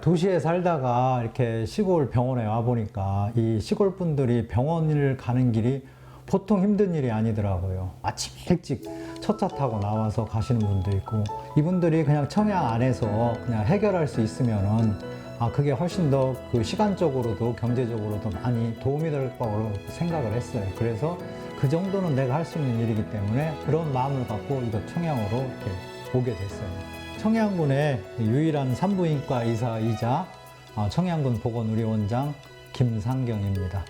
도시에 살다가 이렇게 시골 병원에 와 보니까 이 시골 분들이 병원을 가는 길이 보통 힘든 일이 아니더라고요. 아침 일찍 첫 차 타고 나와서 가시는 분도 있고 이분들이 그냥 청약 안에서 그냥 해결할 수 있으면은 아 그게 훨씬 더 그 시간적으로도 경제적으로도 많이 도움이 될 거라고 생각을 했어요. 그래서 그 정도는 내가 할 수 있는 일이기 때문에 그런 마음을 갖고 이거 청양으로 이렇게 오게 됐어요. 청양군의 유일한 산부인과 의사이자 어, 청양군 보건의료원장 김상경입니다.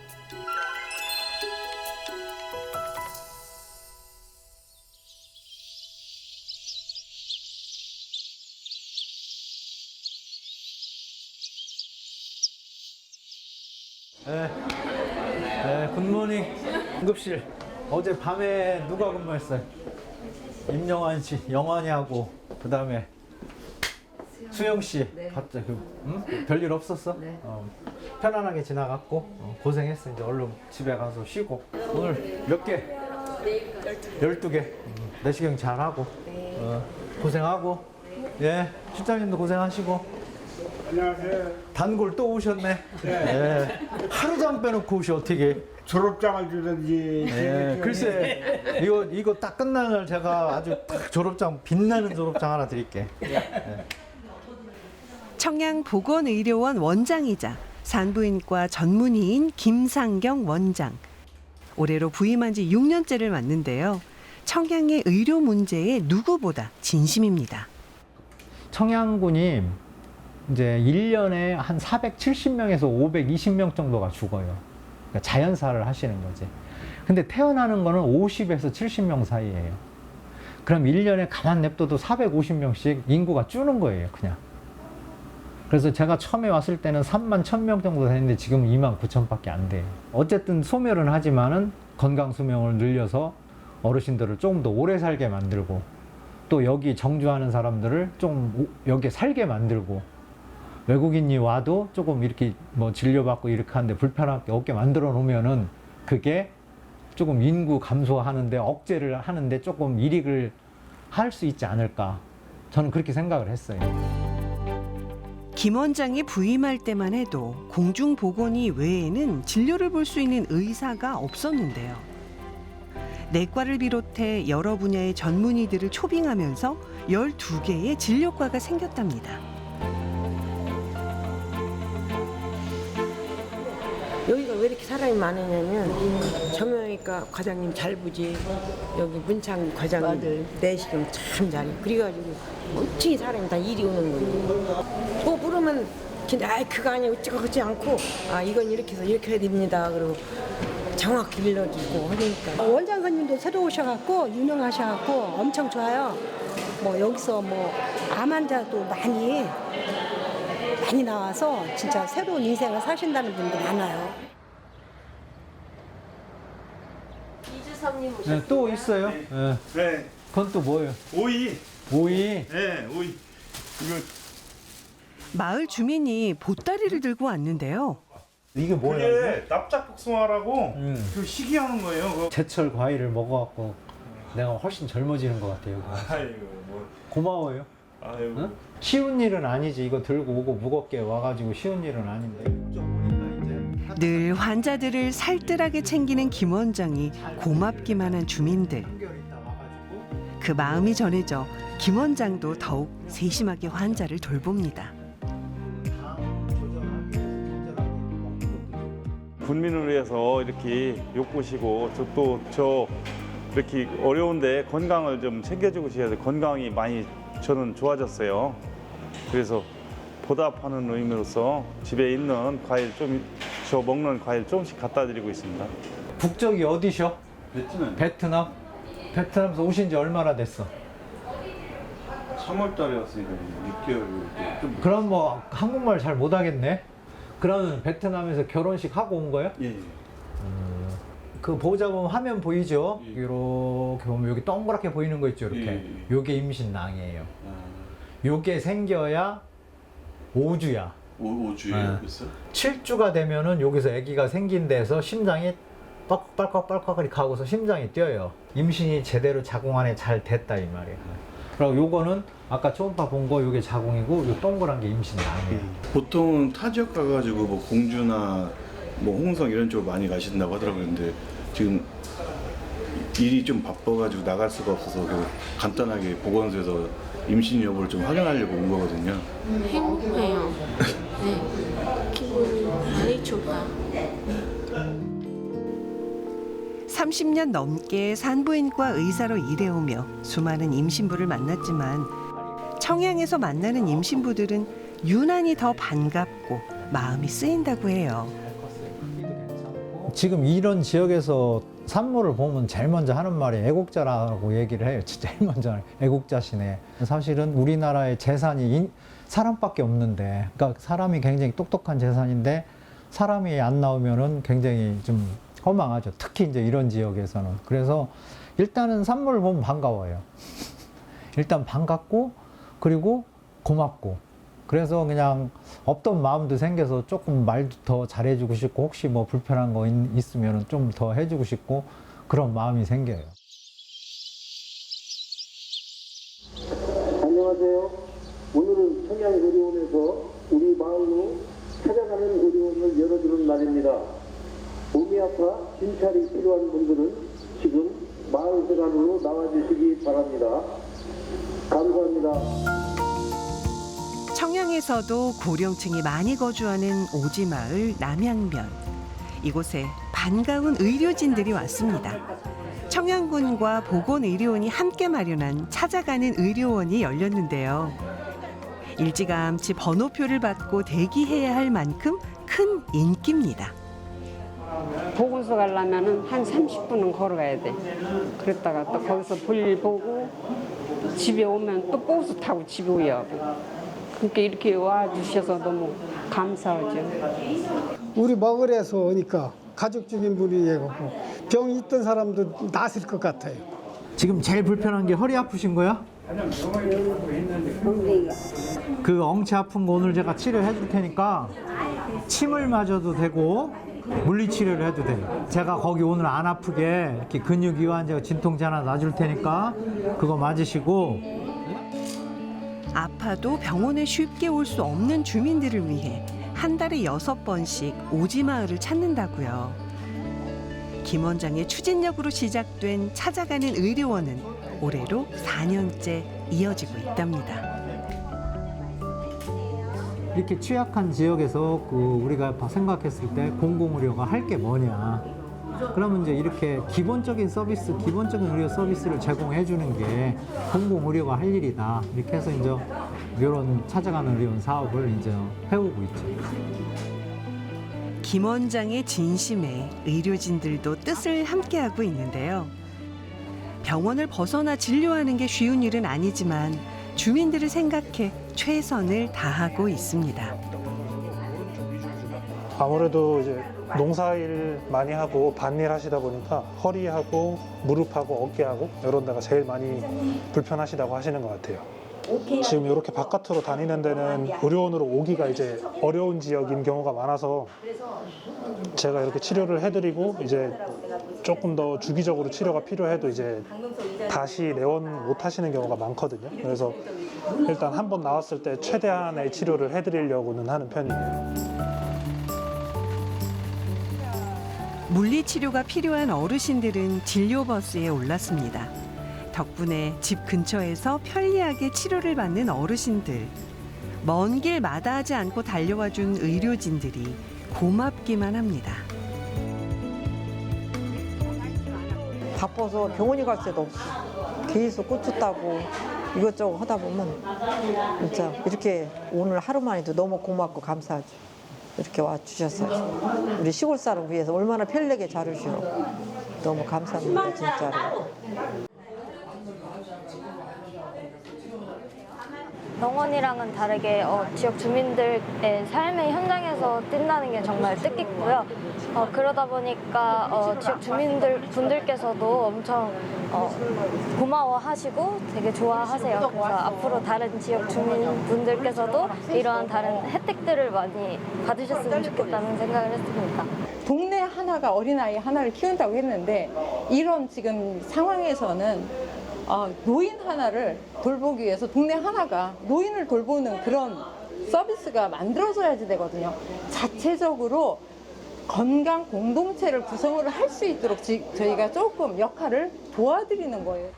네, 네, 굿모닝. 응급실. 어제 밤에 누가 근무했어요? 임영환 씨, 영환이 하고 그 다음에 수영 씨. 봤죠? 그, 응? 별일 없었어? 네. 어, 편안하게 지나갔고 어, 고생했어. 이제 얼른 집에 가서 쉬고. 오늘 몇 개? 12개. 음, 내시경 잘하고. 어, 고생하고. 예, 실장님도 고생하시고. 안녕하세요. 단골 또 오셨네. 예. 하루도 안 빼놓고 오시 어떻게? 졸업장을 주든지. 예, 글쎄 이거 이거 딱 끝나는 날 제가 아주 딱 졸업장 빛나는 졸업장 하나 드릴게. 청양 보건의료원 원장이자 산부인과 전문의인 김상경 원장. 올해로 부임한 지 6년째를 맞는데요. 청양의 의료 문제에 누구보다 진심입니다. 청양군이 이제 1년에 한 470명에서 520명 정도가 죽어요. 그러니까 자연사를 하시는 거지. 근데 태어나는 거는 50에서 70명 사이예요. 그럼 1년에 가만 냅둬도 450명씩 인구가 줄는 거예요, 그냥. 그래서 제가 처음에 왔을 때는 3만 1000명 정도 됐는데 지금 2만 9천밖에 안 돼요. 어쨌든 소멸은 하지만은 건강 수명을 늘려서 어르신들을 조금 더 오래 살게 만들고 또 여기 정주하는 사람들을 좀 오- 여기에 살게 만들고 외국인이 와도 조금 이렇게 뭐 진료받고 이렇게 하는데 불편하게 없게 만들어 놓으면은 그게 조금 인구 감소하는데 억제를 하는데 조금 이익을 할 수 있지 않을까 저는 그렇게 생각을 했어요. 김 원장이 부임할 때만 해도 공중보건의 외에는 진료를 볼 수 있는 의사가 없었는데요. 내과를 비롯해 여러 분야의 전문의들을 초빙하면서 12개의 진료과가 생겼답니다. 여기가 왜 이렇게 사람이 많으냐면 정형외과 과장님 잘 보지. 여기 문창 과장님 내시경 참 잘해 그래가지고 엄청 사람이 다 이리 오는 거예요. 뭐 물으면 근데 아 그거 아니야. 어쩌고 그러지 않고 아 이건 이렇게 해서 이렇게 해야 됩니다. 그리고 정확히 일러주고 하니까. 원장님도 새로 오셔갖고 유명하셔갖고 엄청 좋아요. 뭐 여기서 뭐 암 환자도 많이 많이 나와서 진짜 새로운 인생을 사신다는 분도 많아요. 네, 또 있어요? 네. 네. 그건 또 뭐예요? 오이. 오이. 네, 오이. 이거 마을 주민이 보따리를 들고 왔는데요. 이게 뭐예요? 이게? 그게 납작 복숭아라고 음. 그 시기하는 거예요. 그거. 제철 과일을 먹어갖고 내가 훨씬 젊어지는 것 같아요. 아이고 뭐. 고마워요. 응? 쉬운 일은 아니지. 이거 들고 오고 무겁게 와가지고 쉬운 일은 아닌데. 늘 환자들을 살뜰하게 챙기는 김 원장이 고맙기만 한 주민들. 그 마음이 전해져 김 원장도 더욱 세심하게 환자를 돌봅니다. 국민을 위해서 이렇게 욕보시고 저또저 이렇게 어려운데 건강을 좀 챙겨주고 싶어서 건강이 많이 저는 좋아졌어요. 그래서 보답하는 의미로서 집에 있는 과일 좀 저 먹는 과일 조금씩 갖다 드리고 있습니다. 국적이 어디셔? 베트남 베트남? 베트남에서 오신 지 얼마나 됐어? 3월달에 왔으니까 6개월 좀 그럼 뭐 한국말 잘 못하겠네? 그러면 베트남에서 결혼식 하고 온 거야? 예. 그 보호자분 화면 보이죠? 이렇게 보면 여기 동그랗게 보이는 거 있죠, 이렇게. 예, 예. 요게 임신낭이에요. 요게 생겨야 5주야. 오, 오주에 네. 그랬어? 7주가 되면은 여기서 아기가 생긴 데서 심장이 빡빡빡빡빡 이렇게 하고서 심장이 뛰어요. 임신이 제대로 자궁 안에 잘 됐다 이 말이에요. 그리고 요거는 아까 초음파 본 거 요게 자궁이고 요 동그란 게 임신낭이에요. 보통은 타 지역 가가지고 뭐 공주나 뭐 홍성 이런 쪽으로 많이 가신다고 하더라고요. 근데 지금 일이 좀 바빠가지고 나갈 수가 없어서 그 간단하게 보건소에서 임신 여부를 좀 확인하려고 온 거거든요. 행복해요. 네. 기분 많이 좋다. 30년 넘게 산부인과 의사로 일해오며 수많은 임신부를 만났지만 청양에서 만나는 임신부들은 유난히 더 반갑고 마음이 쓰인다고 해요. 지금 이런 지역에서 산모를 보면 제일 먼저 하는 말이 애국자라고 얘기를 해요. 제일 먼저 애국자시네. 사실은 우리나라의 재산이 인- 사람밖에 없는데, 그러니까 사람이 굉장히 똑똑한 재산인데 사람이 안 나오면은 굉장히 좀 허망하죠. 특히 이제 이런 지역에서는. 그래서 일단은 산모를 보면 반가워요. 일단 반갑고 그리고 고맙고 그래서 그냥 없던 마음도 생겨서 조금 말도 더 잘해주고 싶고 혹시 뭐 불편한 거 있- 있으면 좀 더 해주고 싶고 그런 마음이 생겨요. 안녕하세요. 오늘은 청양의료원에서 우리 마을로 찾아가는 의료원을 열어주는 날입니다. 몸이 아파 진찰이 필요한 분들은 지금 마을 회관으로 나와주시기 바랍니다. 감사합니다. 청양에서도 고령층이 많이 거주하는 오지마을 남양면. 이곳에 반가운 의료진들이 왔습니다. 청양군과 보건의료원이 함께 마련한 찾아가는 의료원이 열렸는데요. 일찌감치 번호표를 받고 대기해야 할 만큼 큰 인기입니다. 보건소 가려면은 한 30분은 걸어가야 돼. 그랬다가 또 거기서 볼일 보고 집에 오면 또 버스 타고 집에 하고. 그러니까 이렇게 와 주셔서 너무 감사하죠. 우리 마을에서 오니까 가족 중인 분이 얘기하고 병 있던 사람도 낫을 것 같아요. 지금 제일 불편한 게 허리 아프신 거야? 그 엉치 아픈 거 오늘 제가 치료해 줄 테니까 침을 맞아도 되고 물리 치료를 해도 돼요. 제가 거기 오늘 안 아프게 이렇게 근육 이완제가 진통제 하나 놔줄 테니까 그거 맞으시고 아파도 병원에 쉽게 올 수 없는 주민들을 위해 한 달에 여섯 번씩 오지마을을 찾는다고요. 김 원장의 추진력으로 시작된 찾아가는 의료원은 올해로 4년째 이어지고 있답니다. 이렇게 취약한 지역에서 그 우리가 생각했을 때 공공의료가 할 게 뭐냐. 그러면 이제 이렇게 기본적인 서비스, 기본적인 의료 서비스를 제공해 주는 게 공공 의료가 할 일이다. 이렇게 해서 이제 이런 찾아가는 의료원 사업을 이제 해오고 있죠. 김 원장의 진심에 의료진들도 뜻을 함께하고 있는데요. 병원을 벗어나 진료하는 게 쉬운 일은 아니지만 주민들을 생각해 최선을 다하고 있습니다. 아무래도 이제 농사일 많이 하고 밭일 하시다 보니까 허리하고 무릎하고 어깨하고 이런 데가 제일 많이 불편하시다고 하시는 것 같아요. 지금 이렇게 바깥으로 다니는 데는 의료원으로 오기가 이제 어려운 지역인 경우가 많아서 제가 이렇게 치료를 해드리고 이제 조금 더 주기적으로 치료가 필요해도 이제 다시 내원 못 하시는 경우가 많거든요. 그래서 일단 한 번 나왔을 때 최대한의 치료를 해드리려고는 하는 편이에요. 물리치료가 필요한 어르신들은 진료버스에 올랐습니다. 덕분에 집 근처에서 편리하게 치료를 받는 어르신들. 먼 길 마다하지 않고 달려와 준 의료진들이 고맙기만 합니다. 바빠서 병원에 갈 새도 없어. 계속 고추 따고 이것저것 하다 보면 진짜 이렇게 오늘 하루만 해도 너무 고맙고 감사하죠. 이렇게 와 주셔서 우리 시골 사람 위해서 얼마나 편리하게 잘해주셔. 너무 감사합니다 진짜로. 병원이랑은 다르게 어, 지역 주민들의 삶의 현장에서 뛴다는 게 정말 뜻깊고요. 어, 그러다 보니까 어, 지역 주민들 분들께서도 엄청 어, 고마워하시고 되게 좋아하세요. 그래서 앞으로 다른 지역 주민 분들께서도 이러한 다른 혜택들을 많이 받으셨으면 좋겠다는 생각을 했습니다. 동네 하나가 어린아이 하나를 키운다고 했는데 이런 지금 상황에서는 어, 노인 하나를 돌보기 위해서 동네 하나가 노인을 돌보는 그런 서비스가 만들어져야지 되거든요. 자체적으로 건강 공동체를 구성을 할 수 있도록 지- 저희가 조금 역할을 도와드리는 거예요.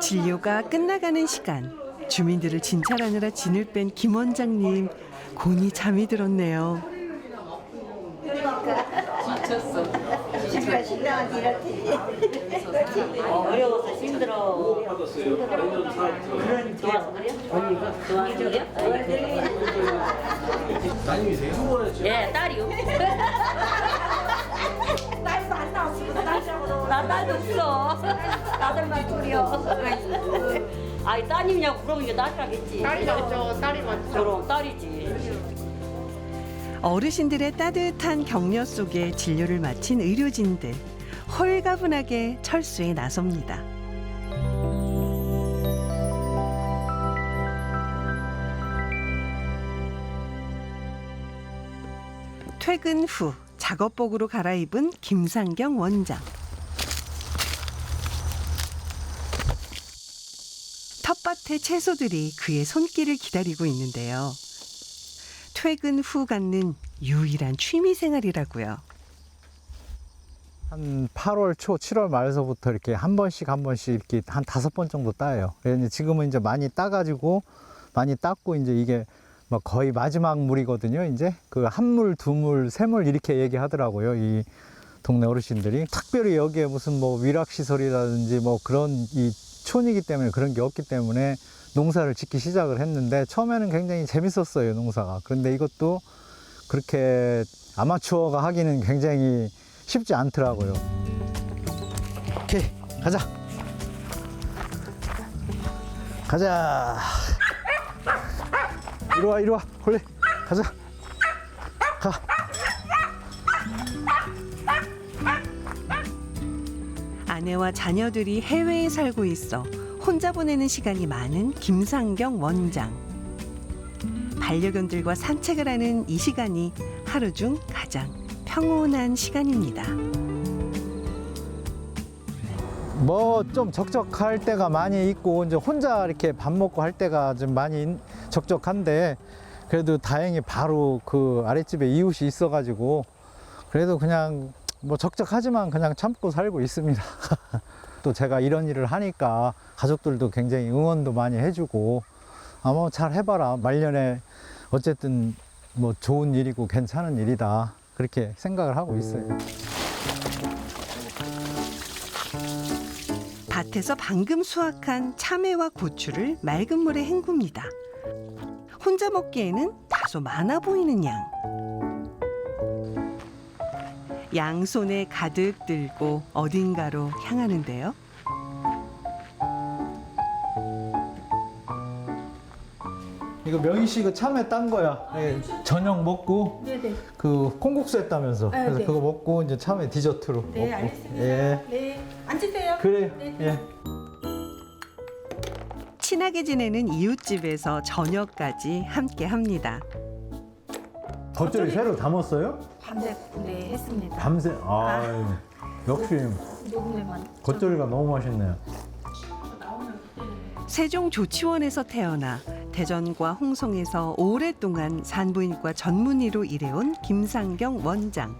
진료가 끝나가는 시간. 주민들을 진찰하느라 진을 뺀 김 원장님. 곤히 잠이 들었네요. 지쳤어. 신랑한테 이렇게. 어려워서 힘들어. 좋아서 그래? 언니가 좋아서 그래? 따님이세요? 예, 딸이요. 딸도 안 나왔어. 딸이라고. 나 딸도 없어. 아들만 둘이요. 아이 따님이냐고 물어보니까 딸이라겠지. 딸이 맞죠. 딸이 맞죠. 그럼 딸이지. 어르신들의 따뜻한 격려 속에 진료를 마친 의료진들. 홀가분하게 철수에 나섭니다. 퇴근 후 작업복으로 갈아입은 김상경 원장. 텃밭의 채소들이 그의 손길을 기다리고 있는데요. 퇴근 후 갖는 유일한 취미 생활이라고요. 한 8월 초, 7월 말에서부터 이렇게 한 번씩 한 번씩 이렇게 한 다섯 번 정도 따요. 지금은 이제 많이 따가지고 많이 땄고 이제 이게 뭐 거의 마지막 물이거든요. 이제 그 한 물, 두 물, 세 물 이렇게 얘기하더라고요. 이 동네 어르신들이 특별히 여기에 무슨 뭐 위락 시설이라든지 뭐 그런 이 촌이기 때문에 그런 게 없기 때문에 농사를 짓기 시작을 했는데 처음에는 굉장히 재밌었어요 농사가. 그런데 이것도 그렇게 아마추어가 하기는 굉장히 쉽지 않더라고요. 오케이, 가자. 가자. 이리 와, 이리 와. 홀리. 가자. 가. 아내와 자녀들이 해외에 살고 있어 혼자 보내는 시간이 많은 김상경 원장. 반려견들과 산책을 하는 이 시간이 하루 중 가장 평온한 시간입니다. 뭐 좀 적적할 때가 많이 있고 이제 혼자 이렇게 밥 먹고 할 때가 좀 많이 있- 적적한데 그래도 다행히 바로 그 아랫집에 이웃이 있어가지고 그래도 그냥 뭐 적적하지만 그냥 참고 살고 있습니다. 또 제가 이런 일을 하니까 가족들도 굉장히 응원도 많이 해주고 아마 잘 해봐라 말년에 어쨌든 뭐 좋은 일이고 괜찮은 일이다 그렇게 생각을 하고 있어요. 밭에서 방금 수확한 참외와 고추를 맑은 물에 헹굽니다. 혼자 먹기에는 다소 많아 보이는 양. 양손에 가득 들고 어딘가로 향하는데요. 이거 명희 씨 이거 참외 딴 거야. 예, 저녁 먹고 네네. 그 콩국수 했다면서. 아, 그래서 네. 그거 먹고 이제 참외 디저트로 네, 먹고. 알겠습니다. 예. 네, 앉으세요. 그래요. 네. 예. 친하게 지내는 이웃집에서 저녁까지 함께 합니다. 겉절이 새로 담았어요? 밤새 네 했습니다. 밤새. 아, 역시 녹음에만. 겉절이가 너무 맛있네요. 세종 조치원에서 태어나 대전과 홍성에서 오랫동안 산부인과 전문의로 일해온 김상경 원장.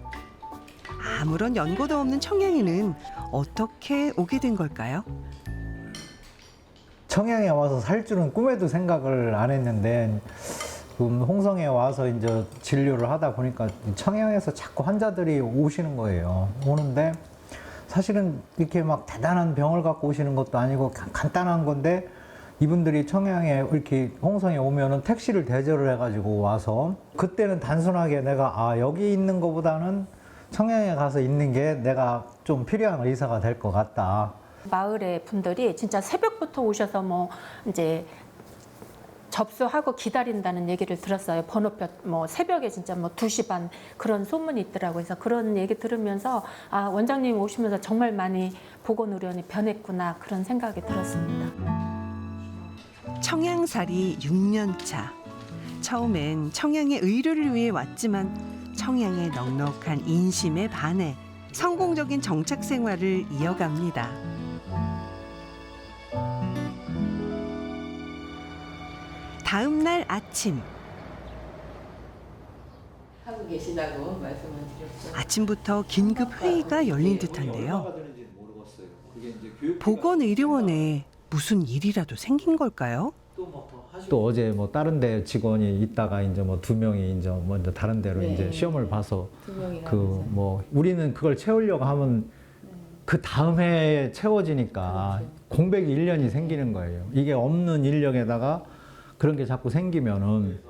아무런 연고도 없는 청양에는 어떻게 오게 된 걸까요? 청양에 와서 살 줄은 꿈에도 생각을 안 했는데 그 홍성에 와서 이제 진료를 하다 보니까 청양에서 자꾸 환자들이 오시는 거예요. 오는데 사실은 이렇게 막 대단한 병을 갖고 오시는 것도 아니고 가- 간단한 건데 이분들이 청양에 이렇게 홍성에 오면은 택시를 대절을 해가지고 와서 그때는 단순하게 내가 아 여기 있는 것보다는 청양에 가서 있는 게 내가 좀 필요한 의사가 될 것 같다. 마을의 분들이 진짜 새벽부터 오셔서 뭐 이제 접수하고 기다린다는 얘기를 들었어요. 번호표 뭐 새벽에 진짜 뭐 2시 반 그런 소문이 있더라고요. 그래서 그런 얘기 들으면서 아, 원장님 오시면서 정말 많이 보건 의료원이 변했구나 그런 생각이 들었습니다. 청양살이 6년 차. 처음엔 청양의 의료를 위해 왔지만 청양의 넉넉한 인심에 반해 성공적인 정착 생활을 이어갑니다. 다음 날 아침 하고 계시다고 말씀을 드렸죠. 아침부터 긴급 회의가 열린 듯한데요. 보건의료원에 무슨 일이라도 생긴 걸까요? 또 어제 뭐 다른 데 직원이 있다가 이제 뭐 두 명이 이제 먼저 다른 데로 네. 이제 시험을 봐서 두 명이 그뭐 우리는 그걸 채우려고 하면 그 다음 해에 채워지니까 공백이 1년이 생기는 거예요. 이게 없는 인력에다가 그런 게 자꾸 생기면은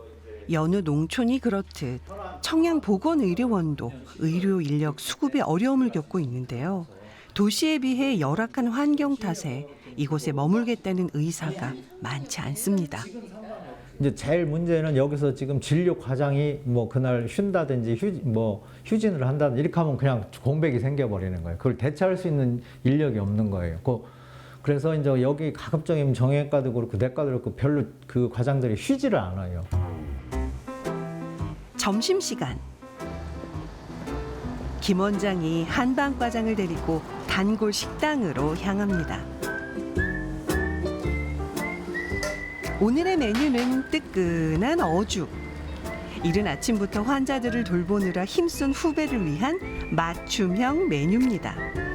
여느 농촌이 그렇듯 청양 보건의료원도 의료 인력 수급에 어려움을 겪고 있는데요. 도시에 비해 열악한 환경 탓에 이곳에 머물겠다는 의사가 많지 않습니다. 이제 제일 문제는 여기서 지금 진료 과장이 뭐 그날 쉰다든지 휴, 뭐 휴진을 한다든지 이렇게 하면 그냥 공백이 생겨버리는 거예요. 그걸 대체할 수 있는 인력이 없는 거예요. 그, 그래서 이제 여기 가급적이면 정형외과도 그렇고 내과도 그렇고 별로 그 과장들이 쉬지를 않아요. 점심 시간. 김 원장이 한방 과장을 데리고 단골 식당으로 향합니다. 오늘의 메뉴는 뜨끈한 어죽. 이른 아침부터 환자들을 돌보느라 힘쓴 후배를 위한 맞춤형 메뉴입니다.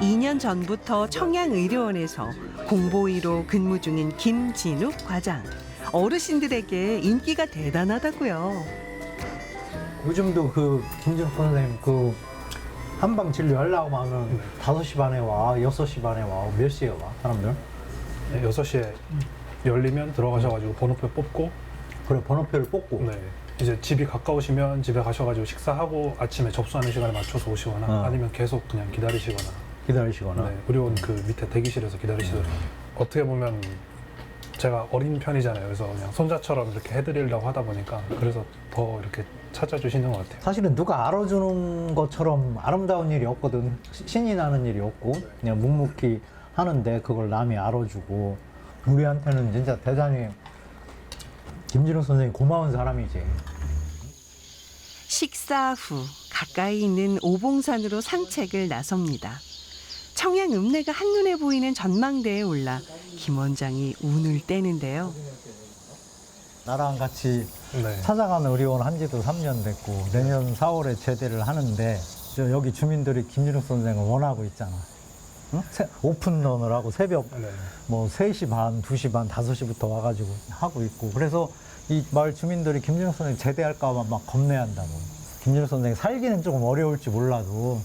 2년 전부터 청양의료원에서 공보의로 근무 중인 김진욱 과장. 어르신들에게 인기가 대단하다고요. 요즘도 그 김진욱 선생님 그 한방 진료 하려고 하면 5시 반에 와, 6시 반에 와, 몇 시에 와, 사람들? 네, 6시에 열리면 들어가셔가지고 번호표 뽑고 그래, 번호표를 뽑고. 네. 이제 집이 가까우시면 집에 가셔가지고 식사하고 아침에 접수하는 시간에 맞춰서 오시거나 어. 아니면 계속 그냥 기다리시거나 기다리시거나. 네, 의료원 그 밑에 대기실에서 기다리시더라고요. 어떻게 보면 제가 어린 편이잖아요. 그래서 그냥 손자처럼 이렇게 해드리려고 하다 보니까 그래서 더 이렇게 찾아주시는 것 같아요. 사실은 누가 알아주는 것처럼 아름다운 일이 없거든. 시- 신이 나는 일이 없고 그냥 묵묵히 하는데 그걸 남이 알아주고 우리한테는 진짜 대단히 김진욱 선생님 고마운 사람이지. 식사 후 가까이 있는 오봉산으로 산책을 나섭니다. 청양 읍내가 한눈에 보이는 전망대에 올라 김 원장이 운을 떼는데요. 나랑 같이 네. 찾아가는 의료원 한 지도 3년 됐고 내년 4월에 제대를 하는데 저 여기 주민들이 김진욱 선생을 원하고 있잖아. 응? 새- 오픈런을 하고 새벽 네. 뭐 3시 반, 2시 반, 5시부터 와가지고 하고 있고 그래서 이 마을 주민들이 김진욱 선생 제대할까 봐 막 겁내한다고. 김진욱 선생 살기는 조금 어려울지 몰라도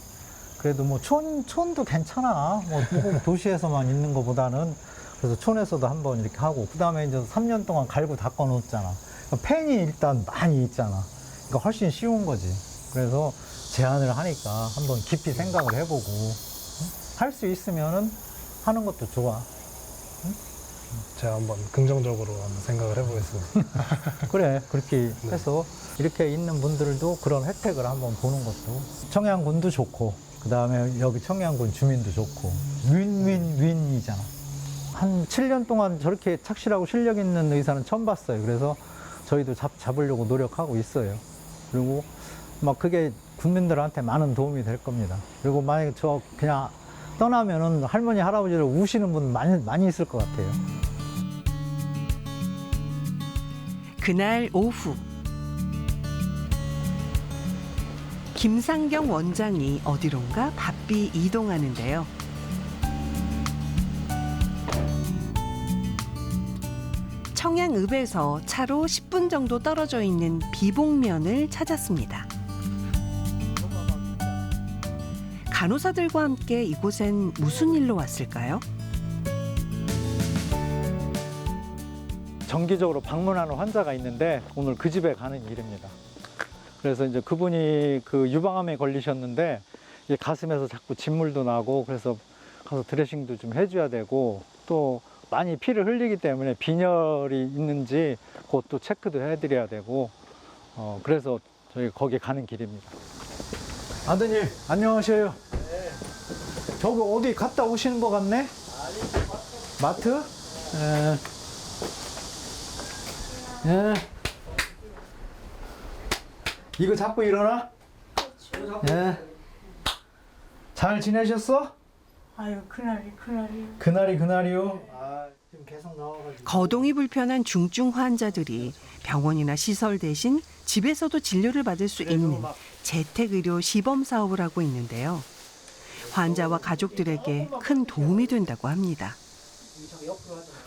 그래도 뭐 촌, 촌도 괜찮아. 뭐꼭 도시에서만 있는 것보다는 그래서 촌에서도 한번 이렇게 하고 그 다음에 이제 3년 동안 갈고 닦아. 그러니까 팬이 일단 많이 있잖아. 그러니까 훨씬 쉬운 거지. 그래서 제안을 하니까 한번 깊이 생각을 해보고 할 수 있으면은 하는 것도 좋아. 제가 한번 긍정적으로 한번 생각을 해보겠습니다. 그래 그렇게 네. 해서 이렇게 있는 분들도 그런 혜택을 한번 보는 것도 청양군도 좋고 그 다음에 여기 청양군 주민도 좋고. 윈윈윈이잖아. 한 7년 동안 저렇게 착실하고 실력 있는 의사는 처음 봤어요. 그래서 저희도 잡, 잡으려고 노력하고 있어요. 그리고 막 그게 국민들한테 많은 도움이 될 겁니다. 그리고 만약에 저 그냥 떠나면은 할머니 할아버지를 우시는 분 많이 많이 있을 것 같아요. 그날 오후 김상경 원장이 어디론가 바삐 이동하는데요. 청양읍에서 차로 10분 정도 떨어져 있는 비봉면을 찾았습니다. 간호사들과 함께 이곳엔 무슨 일로 왔을까요? 정기적으로 방문하는 환자가 있는데 오늘 그 집에 가는 일입니다. 그래서 이제 그분이 그 유방암에 걸리셨는데 가슴에서 자꾸 진물도 나고 그래서 가서 드레싱도 좀 해줘야 되고 또 많이 피를 흘리기 때문에 빈혈이 있는지 그것도 체크도 해드려야 되고 어, 그래서 저희 거기 가는 길입니다. 아드님 안녕하세요. 저기 어디 갔다 오시는 것 같네? 마트? 예. 예. 이거 자꾸 일어나? 예. 잘 지내셨어? 아유 그날이 그날이 그날이 그날이요. 아, 지금 계속 나와가지고. 거동이 불편한 중증 환자들이 병원이나 시설 대신 집에서도 진료를 받을 수 있는 재택의료 시범 사업을 하고 있는데요. 환자와 가족들에게 큰 도움이 된다고 합니다.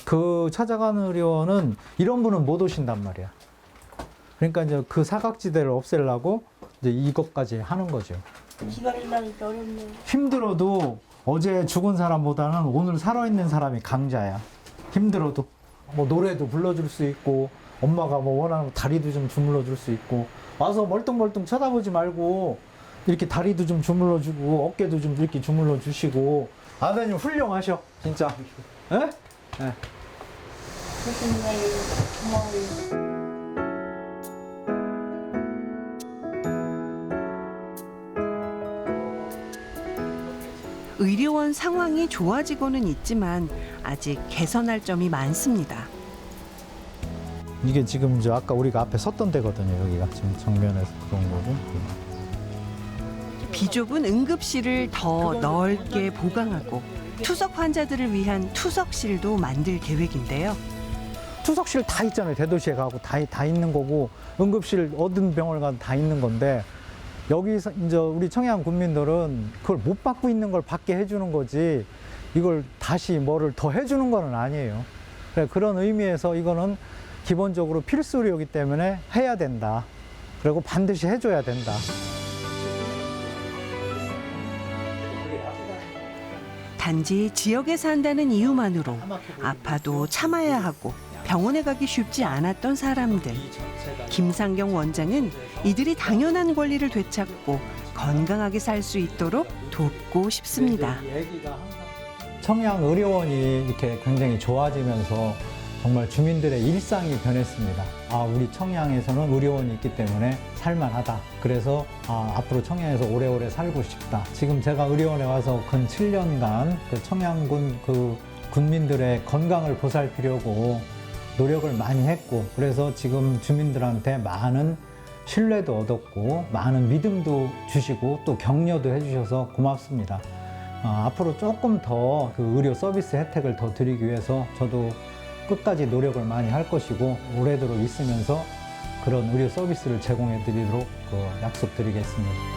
그 찾아가는 의료원은 이런 분은 못 오신단 말이야. 그러니까 이제 그 사각지대를 없애려고 이제 이것까지 하는 거죠. 어렵네 힘들어도 어제 죽은 사람보다는 오늘 살아있는 사람이 강자야. 힘들어도 뭐 노래도 불러줄 수 있고 엄마가 뭐 원하는 다리도 좀 주물러 줄 수 있고 와서 멀뚱멀뚱 쳐다보지 말고 이렇게 다리도 좀 주물러 주고 어깨도 좀 이렇게 주물러 주시고 아드님 훌륭하셔 진짜. 예? 예. 고마워요 의료원 상황이 좋아지고는 있지만 아직 개선할 점이 많습니다. 이게 지금 이제 아까 우리가 앞에 섰던 데거든요. 여기가 지금 정면에서 그런 거고. 비좁은 응급실을 더 넓게 보강하고 투석 환자들을 위한 투석실도 만들 계획인데요. 투석실 다 있잖아요. 대도시에 가고 다, 다 있는 거고 응급실 어떤 병원을 가도 다 있는 건데 여기서 이제 우리 청양 군민들은 그걸 못 받고 있는 걸 받게 해주는 거지 이걸 다시 뭐를 더 해주는 거는 아니에요. 그런 의미에서 이거는 기본적으로 필수 의료이기 때문에 해야 된다. 그리고 반드시 해줘야 된다. 단지 지역에 산다는 이유만으로 아파도 참아야 하고 병원에 가기 쉽지 않았던 사람들. 김상경 원장은 이들이 당연한 권리를 되찾고 건강하게 살 수 있도록 돕고 싶습니다. 청양 의료원이 이렇게 굉장히 좋아지면서 정말 주민들의 일상이 변했습니다. 아, 우리 청양에서는 의료원이 있기 때문에 살만하다. 그래서 아, 앞으로 청양에서 오래오래 살고 싶다. 지금 제가 의료원에 와서 근 7년간 그 청양군 그 군민들의 건강을 보살피려고 노력을 많이 했고 그래서 지금 주민들한테 많은 신뢰도 얻었고 많은 믿음도 주시고 또 격려도 해주셔서 고맙습니다. 어, 앞으로 조금 더 그 의료 서비스 혜택을 더 드리기 위해서 저도 끝까지 노력을 많이 할 것이고 오래도록 있으면서 그런 의료 서비스를 제공해 드리도록 그 약속드리겠습니다.